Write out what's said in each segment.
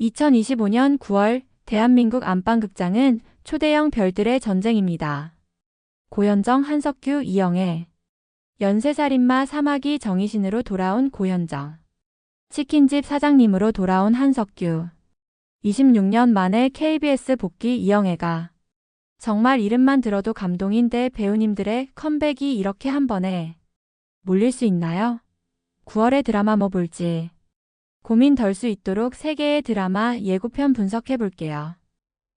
2025년 9월 대한민국 안방극장은 초대형 별들의 전쟁입니다. 고현정, 한석규, 이영애. 연쇄살인마 사마귀 정의신으로 돌아온 고현정. 치킨집 사장님으로 돌아온 한석규. 26년 만에 KBS 복귀 이영애가. 정말 이름만 들어도 감동인데 배우님들의 컴백이 이렇게 한 번에 몰릴 수 있나요? 9월의 드라마 뭐 볼지 고민 덜 수 있도록 세개의 드라마 예고편 분석해 볼게요.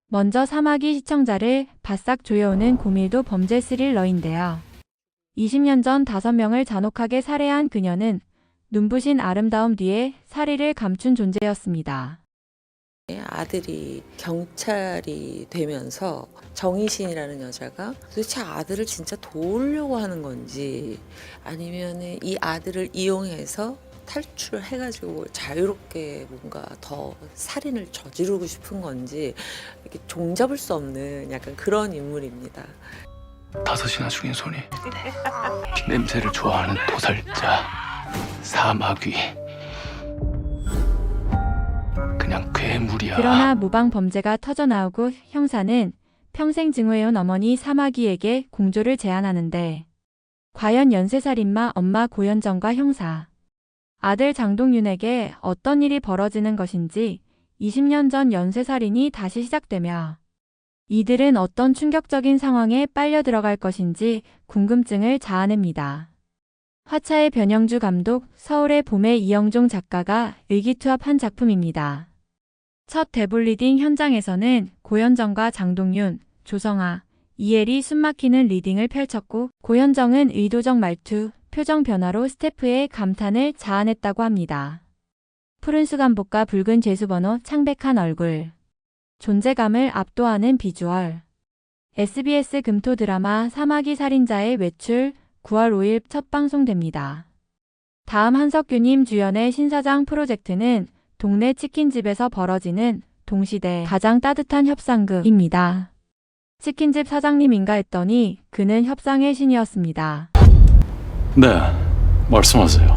먼저 사마귀 시청자를 바싹 조여오는 고밀도 범죄 스릴러인데요. 20년 전 5명을 잔혹하게 살해한 그녀는 눈부신 아름다움 뒤에 살해를 감춘 존재였습니다. 아들이 경찰이 되면서 정희신이라는 여자가 도대체 아들을 진짜 도우려고 하는 건지 아니면 이 아들을 이용해서 탈출을 해가지고 자유롭게 뭔가 더 살인을 저지르고 싶은 건지 이렇게 종잡을 수 없는 약간 그런 인물입니다. 다섯이나 죽인 손이 냄새를 좋아하는 도살자 사마귀 그냥 괴물이야 그러나 무방 범죄가 터져나오고 형사는 평생 증오해온 어머니 사마귀에게 공조를 제안하는데 과연 연쇄살인마 엄마 고현정과 형사 아들 장동윤에게 어떤 일이 벌어지는 것인지 20년 전 연쇄살인이 다시 시작되며 이들은 어떤 충격적인 상황에 빨려 들어갈 것인지 궁금증을 자아냅니다. 화차의 변영주 감독, 서울의 봄의 이영종 작가가 의기투합한 작품입니다. 첫 대본 리딩 현장에서는 고현정과 장동윤, 조성아, 이엘이 숨막히는 리딩을 펼쳤고 고현정은 의도적 말투, 표정 변화로 스태프의 감탄을 자아냈다고 합니다. 푸른 수감복과 붉은 죄수번호 창백한 얼굴. 존재감을 압도하는 비주얼. SBS 금토 드라마 사마귀 살인자의 외출 9월 5일 첫 방송됩니다. 다음 한석규님 주연의 신사장 프로젝트는 동네 치킨집에서 벌어지는 동시대 가장 따뜻한 협상극입니다. 치킨집 사장님인가 했더니 그는 협상의 신이었습니다. 네 말씀하세요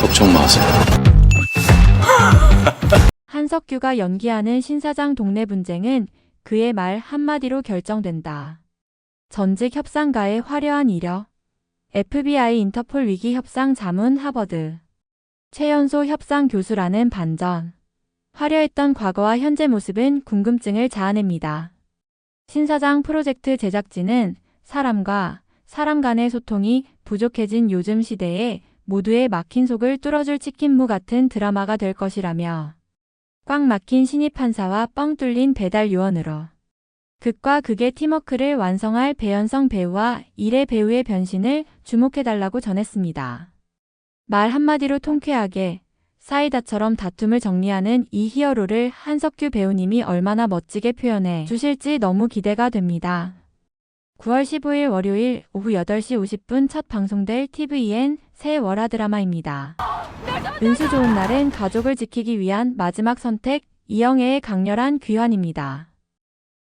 걱정 마세요 한석규가 연기하는 신사장 동네 분쟁은 그의 말 한마디로 결정된다. 전직 협상가의 화려한 이력. FBI 인터폴 위기 협상 자문 하버드. 최연소 협상 교수라는 반전. 화려했던 과거와 현재 모습은 궁금증을 자아냅니다. 신사장 프로젝트 제작진은 사람과 사람 간의 소통이 부족해진 요즘 시대에 모두의 막힌 속을 뚫어줄 치킨무 같은 드라마가 될 것이라며 꽉 막힌 신입 판사와 뻥 뚫린 배달 요원으로 극과 극의 팀워크를 완성할 배현성 배우와 일의 배우의 변신을 주목해달라고 전했습니다. 말 한마디로 통쾌하게 사이다처럼 다툼을 정리하는 이 히어로를 한석규 배우님이 얼마나 멋지게 표현해 주실지 너무 기대가 됩니다. 9월 15일 월요일 오후 8시 50분 첫 방송될 TVN 새 월화 드라마입니다. 은수 좋은 날은 가족을 지키기 위한 마지막 선택 이영애의 강렬한 귀환입니다.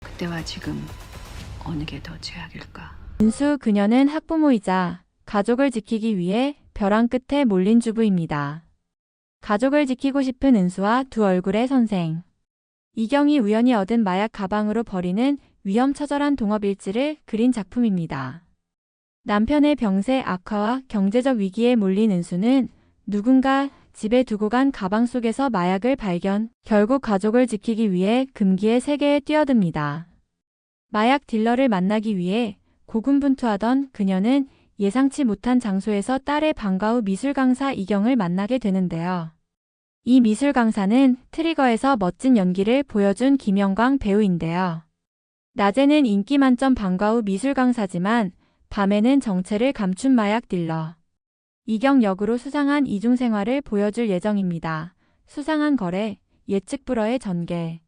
그때와 지금 어느 게 더 최악일까? 은수 그녀는 학부모이자 가족을 지키기 위해 벼랑 끝에 몰린 주부입니다. 가족을 지키고 싶은 은수와 두 얼굴의 선생. 이경이 우연히 얻은 마약 가방으로 버리는 위험처절한 동업일지를 그린 작품입니다. 남편의 병세 악화와 경제적 위기에 몰린 은수는 누군가 집에 두고 간 가방 속에서 마약을 발견, 결국 가족을 지키기 위해 금기의 세계에 뛰어듭니다. 마약 딜러를 만나기 위해 고군분투하던 그녀는 예상치 못한 장소에서 딸의 방과 후 미술 강사 이경을 만나게 되는데요. 이 미술 강사는 트리거에서 멋진 연기를 보여준 김영광 배우인데요. 낮에는 인기 만점 방과 후 미술 강사지만 밤에는 정체를 감춘 마약 딜러. 이경 역으로 수상한 이중 생활을 보여줄 예정입니다. 수상한 거래, 예측 불허의 전개.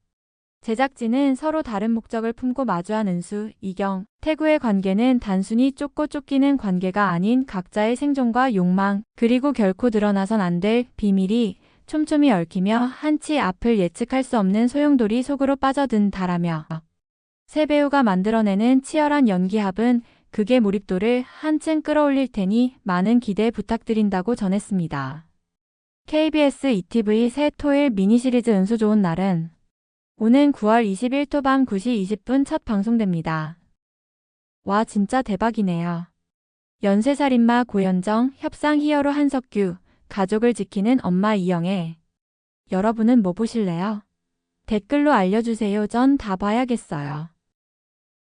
제작진은 서로 다른 목적을 품고 마주한 은수, 이경, 태구의 관계는 단순히 쫓고 쫓기는 관계가 아닌 각자의 생존과 욕망, 그리고 결코 드러나선 안 될 비밀이 촘촘히 얽히며 한치 앞을 예측할 수 없는 소용돌이 속으로 빠져든다라며 새 배우가 만들어내는 치열한 연기합은 극의 몰입도를 한층 끌어올릴 테니 많은 기대 부탁드린다고 전했습니다. KBS ETV 새 토일 미니 시리즈 은수 좋은 날은 오는 9월 21토 밤 9시 20분 첫 방송됩니다. 와 진짜 대박이네요. 연쇄살인마 고현정, 협상 히어로 한석규, 가족을 지키는 엄마 이영애. 여러분은 뭐 보실래요? 댓글로 알려주세요. 전 다 봐야겠어요.